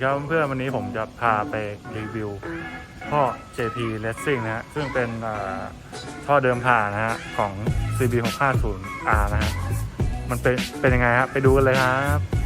วัสดีครับเพื่อนๆวันนี้ผมจะพาไปรีวิวท่อ JP Racing นะฮะ ซึ่งเป็นอ่าท่อเดิมผ่านนะฮะ ของ CB 650R นะฮะ มันเป็นเป็นยังไงครับไปดูกันเลยครับ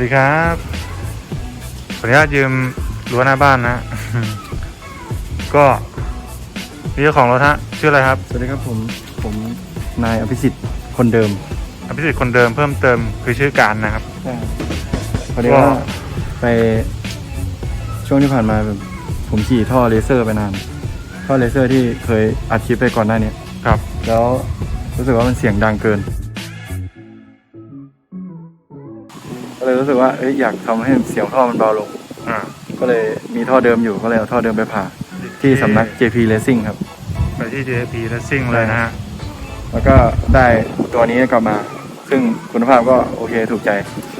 สวัสดีครับขออนุญาตยืมรั้วหน้าบ้านนะ ก็นี่เจ้าของรถฮะชื่ออะไรครับ สวัสดีครับผมผมนายอภิสิทธิ์คนเดิมอภิสิทธิ์คนเดิมเพิ่มเติมคือชื่อการนะครับ พอดีว่าไปช่วงที่ผ่านมาแบบผมขี่ท่อเลเซอร์ไปนาน ท่อเลเซอร์ที่เคยอัดคลิปไปก่อนหน้าเนี้ยครับ แล้วรู้สึกว่ามันเสียงดังเกิน ก็เลยรู้สึกว่าเอ้ยอยากทำให้เสียงท่อมันเบาลงอ่าก็เลยมีท่อเดิมอยู่ก็เลยเอาท่อเดิมไปผ่าที่สำนัก JP Racing ครับ ไปที่ JP Racing เลยนะฮะแล้วก็ได้ตัวนี้กลับมา ซึ่งคุณภาพก็โอเคถูกใจ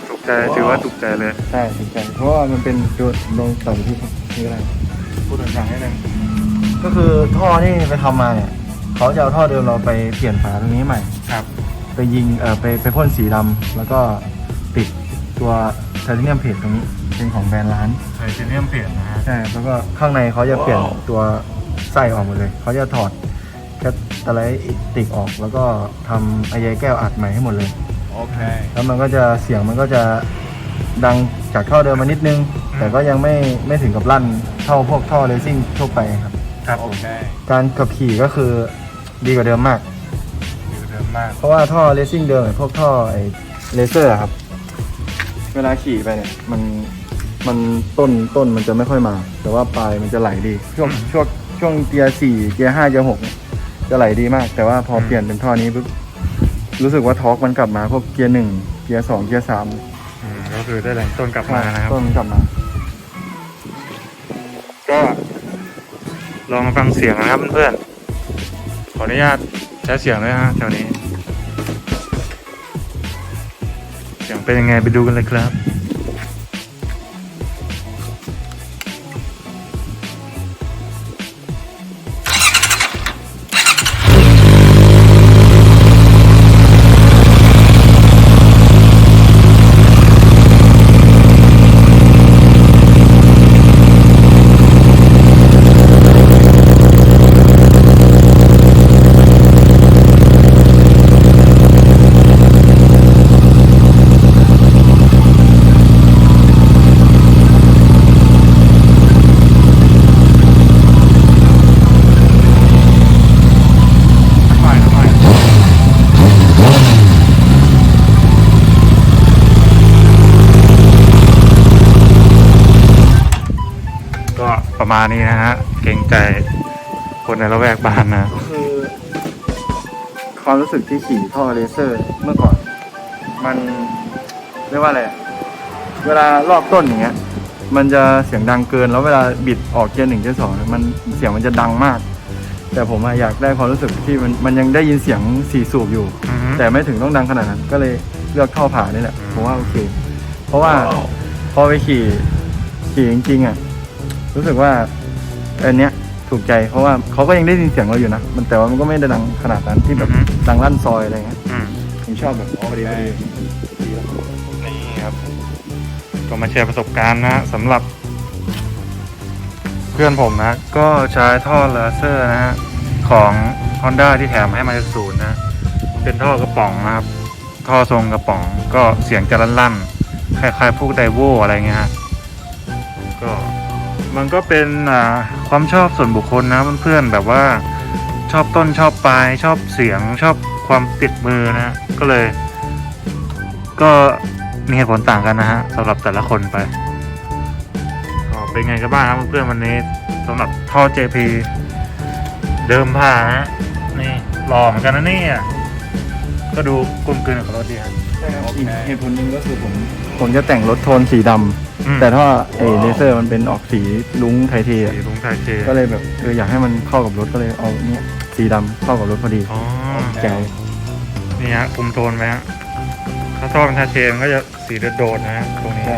ถูกใจถือว่าถูกใจเลยใช่ถูกใจเพราะว่ามันเป็นดูลงต่อที่นี่ก็ได้พูดดังๆนิดนึงก็คือท่อที่ไปทำมาเนี่ยเขาจะเอาท่อเดิมเราไปเปลี่ยนฝาตรงนี้ใหม่ครับ ไปยิงเอ่อไปไปพ่นสีดำแล้วก็ติด ตัวไทเทเนียมเพจตรงนี้เป็นของแบรนด์ร้านไทเทเนียมเปลี่ยนนะฮะ ใช่แล้วก็ข้างในเขาจะเปลี่ยนตัวไส้ออกหมดเลยเขาจะถอดแคตตาไลติกออกแล้วก็ทำไอใยแก้วอัดใหม่ให้หมดเลย โอเค แล้วมันก็จะเสียงมันก็จะดังจากท่อเดิมมานิดนึงแต่ก็ยังไม่ไม่ถึงกับลั่นเท่าพวกท่อเลซิ่งทั่วไปครับ ครับผมการขับขี่ก็คือดีกว่าเดิมมาก อยู่เดิมมาก เพราะว่าท่อเลซิ่งเดิมไอ้พวกท่อไอ้เลเซอร์อะครับ เวลาขี่ไปเนี่ยมันมันต้นต้นมันจะไม่ค่อยมา แต่ว่าปลายมันจะไหลดี ช่วงช่วงช่วงเกียร์สี่เกียร์ห้าเกียร์หกเนี่ยจะไหลดีมาก แต่ว่าพอเปลี่ยนเป็นท่อนี้ปุ๊บรู้สึกว่าทอร์กมันกลับมาพวกเกียร์หนึ่งเกียร์สองเกียร์สามอืมก็คือได้แรงต้นกลับมานะครับ ต้นมันกลับมา ก็ลองมาฟังเสียงนะครับเพื่อนๆขออนุญาตใช้เสียงด้วยฮะแถวนี้ เสียงเป็นยังไงไปดูกันเลยครับ ประมาณนี้นะฮะ เกรงใจคนในละแวกบ้านนะก็คือความรู้สึกที่ขี่ท่อเลเซอร์เมื่อก่อน มันเรียกว่าอะไรอะเวลารอบต้นอย่างเงี้ย มันจะเสียงดังเกิน แล้วเวลาบิดออกเกียร์หนึ่งเกียร์สองมันเสียงมันจะดังมาก แต่ผมอะอยากได้ความรู้สึกที่มันมันยังได้ยินเสียงสี่สูบอยู่ อือฮึ แต่ไม่ถึงต้องดังขนาดนั้น ก็เลยเลือกท่อผ่านี่แหละอืมผมว่าโอเค เพราะว่าพอไปขี่ขี่จริงๆอะ รู้สึกว่าอันเนี้ยถูกใจเพราะว่าเขาก็ยังได้ยินเสียงเราอยู่นะมันแต่ว่ามันก็ไม่ได้ดังขนาดนั้นที่แบบดังลั่นซอยอะไรเงี้ยอืม ผมชอบแบบพอดีพอดีดีแล้วนี่ครับก็มาแชร์ประสบการณ์นะสำหรับเพื่อนผมนะ ก็ใช้ท่อเลเซอร์นะฮะของ Honda ที่แถมให้มาจากศูนย์นะ เป็นท่อกระป๋องนะครับ ท่อทรงกระป๋องก็เสียงจะลั่นๆคล้ายๆพวกไดโวอะไรเงี้ยฮะก็ มันก็เป็นอ่าความชอบส่วนบุคคลนะเพื่อนๆแบบว่าชอบต้นชอบปลายชอบเสียงชอบความติดมือนะก็เลย ก็มีเหตุผลต่างกันนะฮะสำหรับแต่ละคนไปเป็นไงกันบ้างครับเพื่อนๆวันนี้สำหรับท่อ JP เดิมผ่าฮะนี่หล่อเหมือนกันนะเนี่ยก็ดูกลมกลืนกับรถดีครับใช่ครับอีกเหตุผลหนึ่งก็คือผม ผมจะแต่งรถโทนสีดำอืมแต่ถ้าไอ้เลเซอร์มันเป็นออกสีลุ้งไทยเทอะสีลุงไทยเจก็เลยแบบเอออยากให้มันเข้ากับรถก็เลยเอาเนี่ยสีดำเข้ากับรถพอดีอ๋อแจ๋วนี่ฮะคุมโทนไว้ฮะถ้าท่อเป็นไทยเจมันก็จะสีโดดๆนะฮะตรงนี้ใช่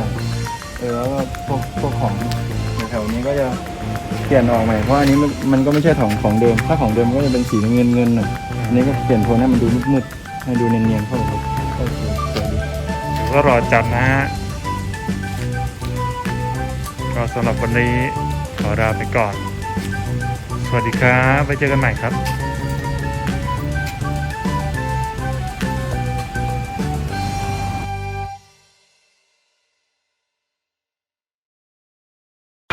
เออแล้วก็พวกพวกของแถวๆนี้ก็จะเปลี่ยนออกใหม่เพราะอันนี้มันมันก็ไม่ใช่ของของเดิม ถ้าของเดิมมันก็จะเป็นสีเงินเงินๆหน่อย อันนี้ก็เปลี่ยนโทนให้มันดูมืดๆให้ดูเนียนๆเข้ากับรถก็สวยดี ก็รอจัดนะฮะก็สำหรับวันนี้ขอลาไปก่อน สวัสดีครับ ไว้เจอกันใหม่ครับ